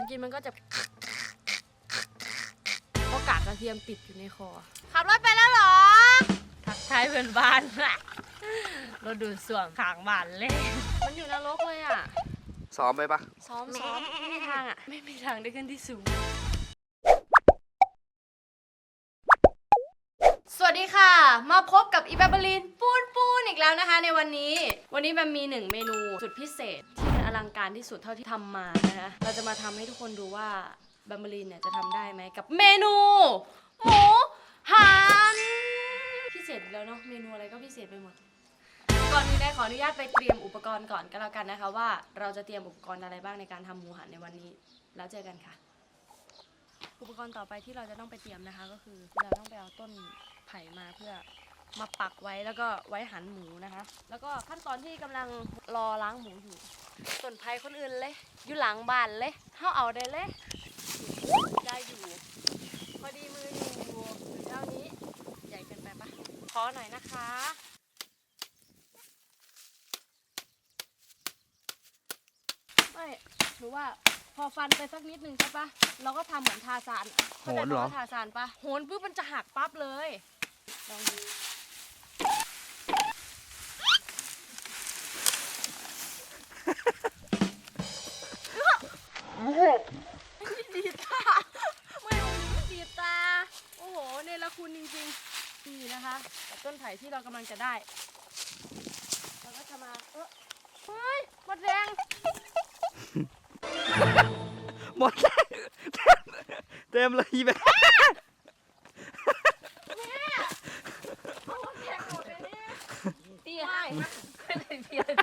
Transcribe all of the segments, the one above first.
อนกินมันก็จะเพราะกากกระเทียมติดอยู่ในคอ ขับรถไปแล้วเหรอ ทักทายเพื่อนบ้านเราดูส่วงขางบ้านเลย มันอยู่นรกเลยอะ ซ้อมไปปะซ้อมซ้อมไม่มีทางอะ ไม่มีทางได้ขึ้นที่สูง สวัสดีค่ะ มาพบกับอีแบบลินปูนปูนอีกแล้วนะคะ ในวันนี้ วันนี้แบบมีหนึ่งเมนูสุดพิเศษที่ ลังการที่สุดเท่าที่ทำมานะคะ เราจะมาทำให้ทุกคนดูว่าแบมเบลินเนี่ยจะทำได้ไหมกับเมนู หมูหันพิเศษอีกแล้วเนาะเมนูอะไรก็พิเศษไปหมด ก่อนอื่นได้ขออนุญาตไปเตรียมอุปกรณ์ก่อนก็แล้วกันนะคะ ว่าเราจะเตรียมอุปกรณ์อะไรบ้างในการทำหมูหันในวันนี้ แล้วเจอกันค่ะ อุปกรณ์ต่อไปที่เราจะต้องไปเตรียมนะคะ ก็คือเราต้องไปเอาต้นไผ่มาเพื่อมาปักไว้แล้วก็ไว้หันหมูนะคะ แล้วก็ขั้นตอนที่กำลังรอล้างหมูอยู่ ส่วนไผ่คนอื่นเลย อยู่หลังบ้านเลยเข้าเอาได้เลย ได้อยู่ พอดีมืออยู่อยู่เท่านี้ ใหญ่เกินไปปะขอหน่อยนะคะ ไม่หนูว่าพอฟันไปสักนิดนึงใช่ปะเราก็ทำเหมือนทาซานอะโหนเหรอข้าใจคำว่าทาซานปะโหนปุ๊บมันจะหักปั๊บเลย ลองดู ดีดตาไม่เอาหนูไม่ดีดตา โอ้โหเนรคุณจริงๆนี่นะคะกับต้นไผ่ที่เรากำลังจะได้ เราก็จะมาเออเฮ้ยหมดแรง หมดแล้วเต็มเลยอีแบบตีให้ไม่เลยเพียน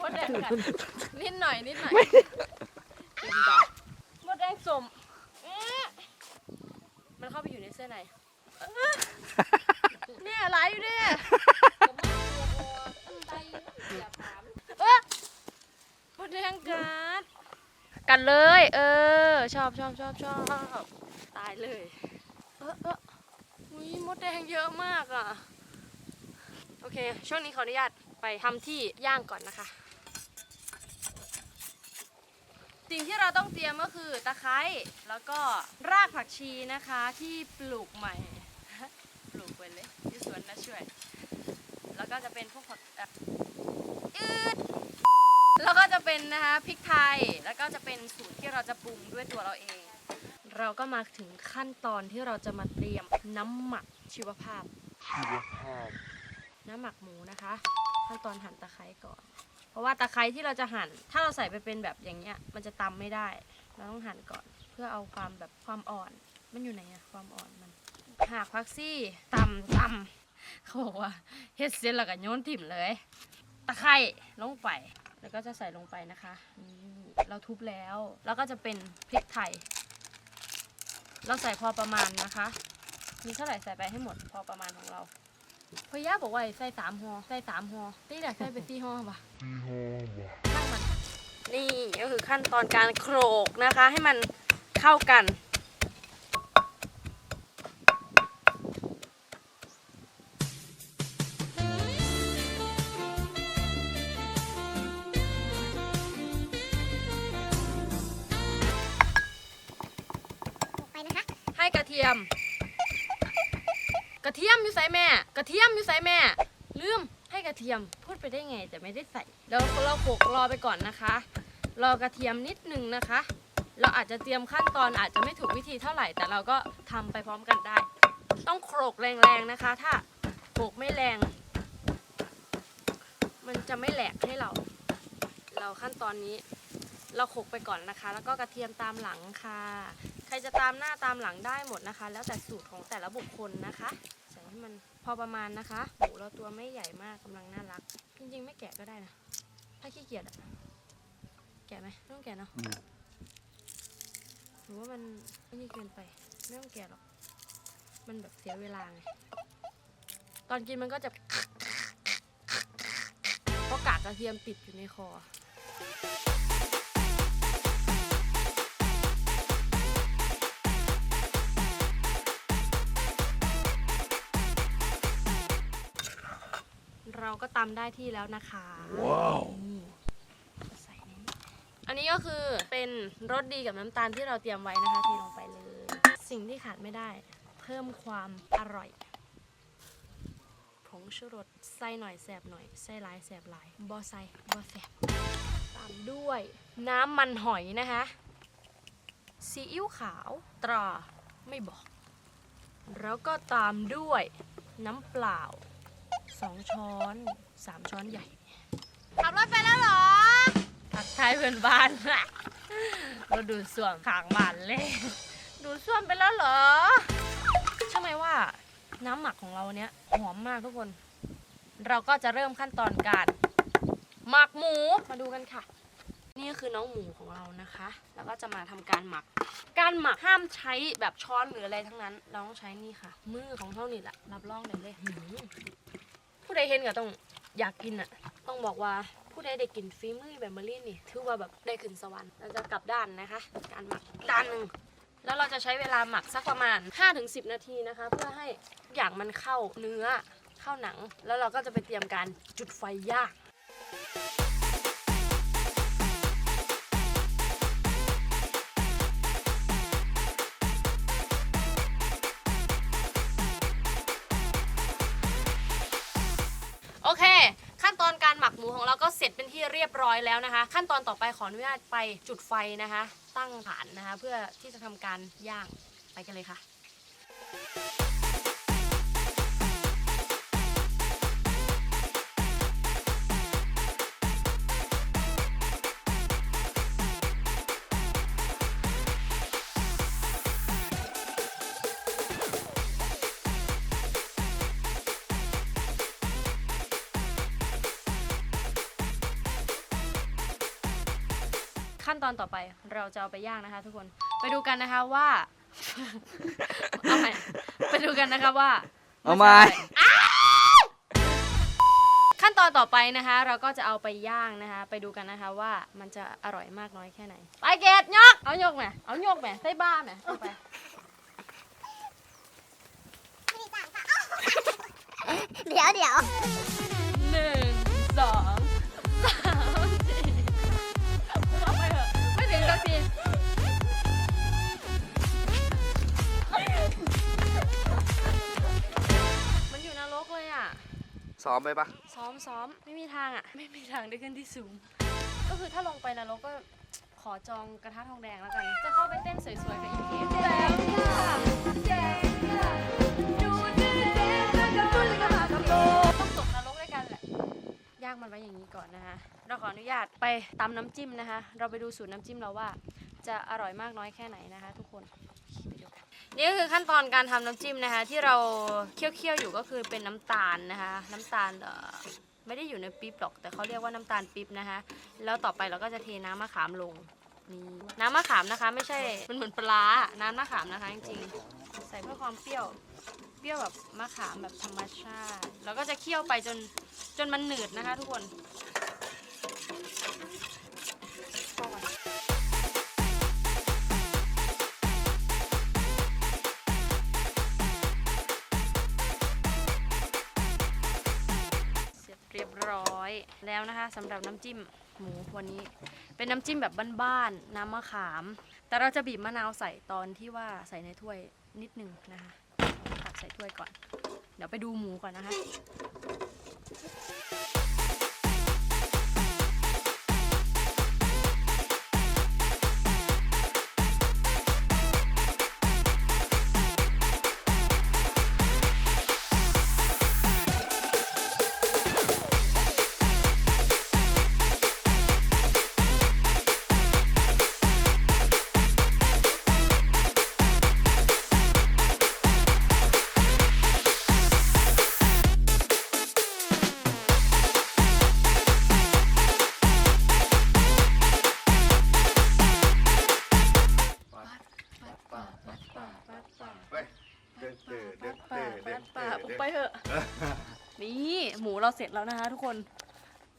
มดแดงกัดนิดหน่อยนิดหน่อยมดแดงสมเอ๊ะมันเข้าไปอยู่ในเสื้อในเนี่ยไหลอยู่เนี่ยเอ๊ะมดแดงกัดกันเลย เออ ชอบชอบชอบชอบตายเลย เออเอออุ้ยมดแดงเยอะมากอะ โอเค ช่วงนี้ขออนุญาต ไปทำที่ย่างก่อนนะคะ สิ่งที่เราต้องเตรียมก็คือตะไคร้แล้วก็รากผักชีนะคะที่ปลูกใหม่ ปลูกไปเลยที่สวนนะช่วย แล้วก็จะเป็นพวกผักเอ่ออืดแล้วก็จะเป็นนะคะพริกไทยแล้วก็จะเป็นสูตรที่เราจะปรุงด้วยตัวเราเอง เราก็มาถึงขั้นตอนที่เราจะมาเตรียมน้ำหมักชีวภาพน้ำหมักหมูนะคะ ขั้นตอนหั่นตะไคร้ก่อน เพราะว่าตะไคร้ที่เราจะหั่น ถ้าเราใส่ไปเป็นแบบอย่างเงี้ย มันจะตำไม่ได้ เราต้องหั่นก่อน เพื่อเอาความแบบความอ่อน มันอยู่ไหนอะความอ่อนมันหากพักซี่ตำตำเขาบอกว่าเฮ็ดเสร็จแล้วก็โยนถิ่มเลย ตะไคร้ลงไปแล้วก็จะใส่ลงไปนะคะนี่เราทุบแล้ว แล้วก็จะเป็นพริกไทย เราใส่พอประมาณนะคะ มีเท่าไหร่ใส่ไปให้หมดพอประมาณของเรา พอย่าบอกว่าให้ใส่สามห่อใส่สามห่อตีแหละใส่ไปสี่ห่อปะช่างมันนี่ก็คือขั้นตอนการโขลกนะคะ ให้มันเข้ากันไปนะคะให้กระเทียม กระเทียมอยู่ใส่แม่ กระเทียมอยู่ใส่แม่ ลืมให้กระเทียมพูดไปได้ไงแต่ไม่ได้ใส่แล้วเราโขลกรอไปก่อนนะคะ รอกระเทียมนิดนึงนะคะ เราอาจจะเตรียมขั้นตอนอาจจะไม่ถูกวิธีเท่าไหร่ แต่เราก็ทำไปพร้อมกันได้ ต้องโขลกแรงๆนะคะ ถ้าโขลกไม่แรง มันจะไม่แหลกให้เรา เราขั้นตอนนี้เราโขลกไปก่อนนะคะ แล้วก็กระเทียมตามหลังค่ะ ครจะตามหน้าตามหลังได้หมดนะคะ แล้วแต่สูตรของแต่ละบุคคลนะคะ ใส่ให้มันพอประมาณนะคะหมูเราตัวไม่ใหญ่มากกำลังน่ารัก จริงๆ ไม่แกะก็ได้นะ ถ้าขี้เกียจอะแกะไหมไม่ต้องแกะเนาะหรือว่ามันไม่นี่เกินไปไม่ต้องแกะหรอก มันแบบเสียเวลาไง ตอนกินมันก็จะเพราะกากกระเทียมติดอยู่ในคอ เราเราก็ตำได้ที่แล้วนะคะว้าวนี่ใส่ในนี้อันนี้ก็คือเป็นรสดีกับน้ำตาลที่เราเตรียมไว้นะคะที่ลงไปเลย สิ่งที่ขาดไม่ได้ เพิ่มความอร่อยผงชูรสใส่หน่อยแสบหน่อยใส่หลายแสบหลายบอใส่บอแสบตามด้วยน้ำมันหอยนะคะซีอิ๊วขาวตราไม่บอก แล้วก็ตามด้วยน้ำเปล่า 2ช้อน3ช้อนใหญ่ ขับรถไปแล้วเหรอ ทักทายเพื่อนบ้าน เราดูส่วมขางบ้านเลย ดูส่วมไปแล้วเหรอใช่ไหมว่าน้ำหมักของเราเนี้ยหอมมากทุกคน เราก็จะเริ่มขั้นตอนการหมักหมูมาดูกันค่ะ นี่ก็คือน้องหมูของเรานะคะ แล้วก็จะมาทำการหมัก การหมักห้ามใช้แบบช้อนหรืออะไรทั้งนั้น เราต้องใช้นี่ค่ะ มือของเท่านี้แหละรับรองได้เลยหืม ผู้ใดเห็นก็ต้องอยากกินอะ ต้องบอกว่าผู้ใดได้กินฟีมือแบบเมอรี่นี่ ถือว่าแบบได้ขึ้นสวรรค์เราจะกลับด้านนะคะ การหมักด้านหนึ่งแล้วเราจะใช้เวลาหมักสักประมาณ 5-10 นาทีนะคะ เพื่อให้ทุกอย่างมันเข้าเนื้อเข้าหนัง แล้วเราก็จะไปเตรียมการจุดไฟย่าง อเค ขั้นตอนการหมักหมูของเราก็เสร็จเป็นที่เรียบร้อยแล้วนะคะ ขั้นตอนต่อไปขออนุญาตไปจุดไฟนะคะ ตั้งฐานนะคะ เพื่อที่จะทำการย่างไปกันเลยค่ะ ขั้นตอนต่อไปเราจะเอาไปย่างนะคะ ทุกคนไปดูกันนะคะว่า เอาใหม่ไปดูกันนะคะว่าเอาไหมขั้นตอนต่อไปนะคะ เราก็จะเอาไปย่างนะคะ ไปดูกันนะคะว่ามันจะอร่อยมากน้อยแค่ไหนไปเกดยกเอายกไหมเอายกไหมใส่บ้าไหมเอาไป เดี๋ยวเดี๋ยว หนึ่งสองสาม ไม่ถึงสักทีมันอยู่นรกเลยอะ ซ้อมไปปะซ้อมซ้อมไม่มีทางอะ ไม่มีทางได้ขึ้นที่สูง ก็คือถ้าลงไปนรกก็ขอจองกระทะทองแดงแล้วกัน จะเข้าไปเต้นสวยๆกับอีพีแล้วค่ะ ย่างมันไว้อย่างนี้ก่อนนะคะ เราขออนุญาตไปตำน้ำจิ้มนะคะ เราไปดูสูตรน้ำจิ้มเราว่า จะอร่อยมากน้อยแค่ไหนนะคะ ทุกคนไปดูกันนี่ก็คือขั้นตอนการทำน้ำจิ้มนะคะ ที่เราเคี่ยวๆอยู่ก็คือเป็นน้ำตาลนะคะ น้ำตาลเอ่อไม่ได้อยู่ในปี๊บหรอก แต่เขาเรียกว่าน้ำตาลปี๊บนะคะ แล้วต่อไปเราก็จะเทน้ำมะขามลงนี่น้ำมะขามนะคะ ไม่ใช่มันเหมือนปลาร้าน้ำมะขามนะคะจริงๆใส่เพื่อความเปรี้ยว เปรี้ยวแบบมะขามแบบธรรมชาติ แล้วก็จะเคี่ยวไปจนจนมันหนืดนะคะทุกคนเสร็จเรียบร้อยแล้วนะคะสำหรับน้ำจิ้มหมูวันนี้ เป็นน้ำจิ้มแบบบ้านๆน้ำมะขาม แต่เราจะบีบมะนาวใส่ตอนที่ว่าใส่ในถ้วยนิดนึงนะคะ ใส่ถ้วยก่อน เดี๋ยวไปดูหมูก่อนนะคะ เราเสร็จแล้วนะคะ ทุกคน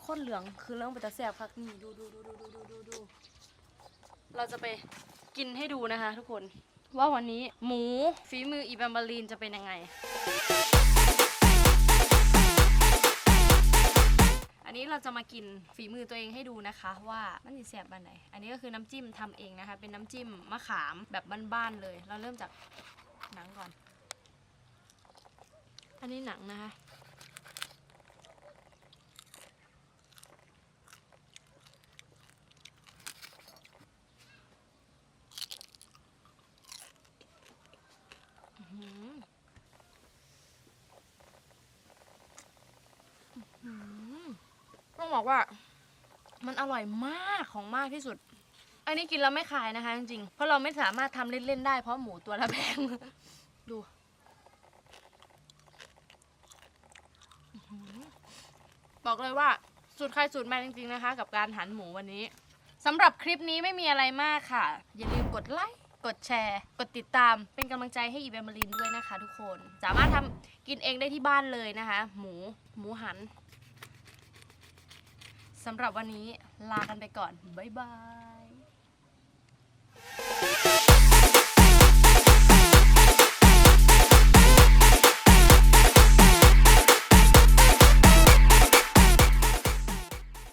โคตรเหลืองคือเรื่องไปตะแสบคักนี่ดูดูดูดูดูดูดูดูเราจะไปกินให้ดูนะคะ ทุกคนว่าวันนี้หมูฝีมืออีแบมบาลีนจะเป็นยังไง อันนี้เราจะมากินฝีมือตัวเองให้ดูนะคะ ว่ามันจะแสบบ้านไหน อันนี้ก็คือน้ำจิ้มทำเองนะคะ เป็นน้ำจิ้มมะขามแบบบ้านๆเลย เราเริ่มจากหนังก่อน อันนี้หนังนะคะ อื้อหืออื้อหือต้อง บอกว่า มันอร่อยมากของมากที่สุด อันนี้กินแล้วไม่ขายนะคะจริงๆเพราะเราไม่สามารถทำเล่นๆได้เพราะหมูตัวละแพงดูบอกเลยว่าสูตรใครสูตรมันจริงๆนะคะ กับการหันหมูวันนี้สำหรับคลิปนี้ไม่มีอะไรมากค่ะ อย่าลืมกดไลค์กดแชร์ กดติดตามเป็นกำลังใจให้อีเวมบลินด้วยนะคะ ทุกคน สามารถทำกินเองได้ที่บ้านเลยนะคะ หมูหมูหัน สำหรับวันนี้ลากันไปก่อน บ๊ายบาย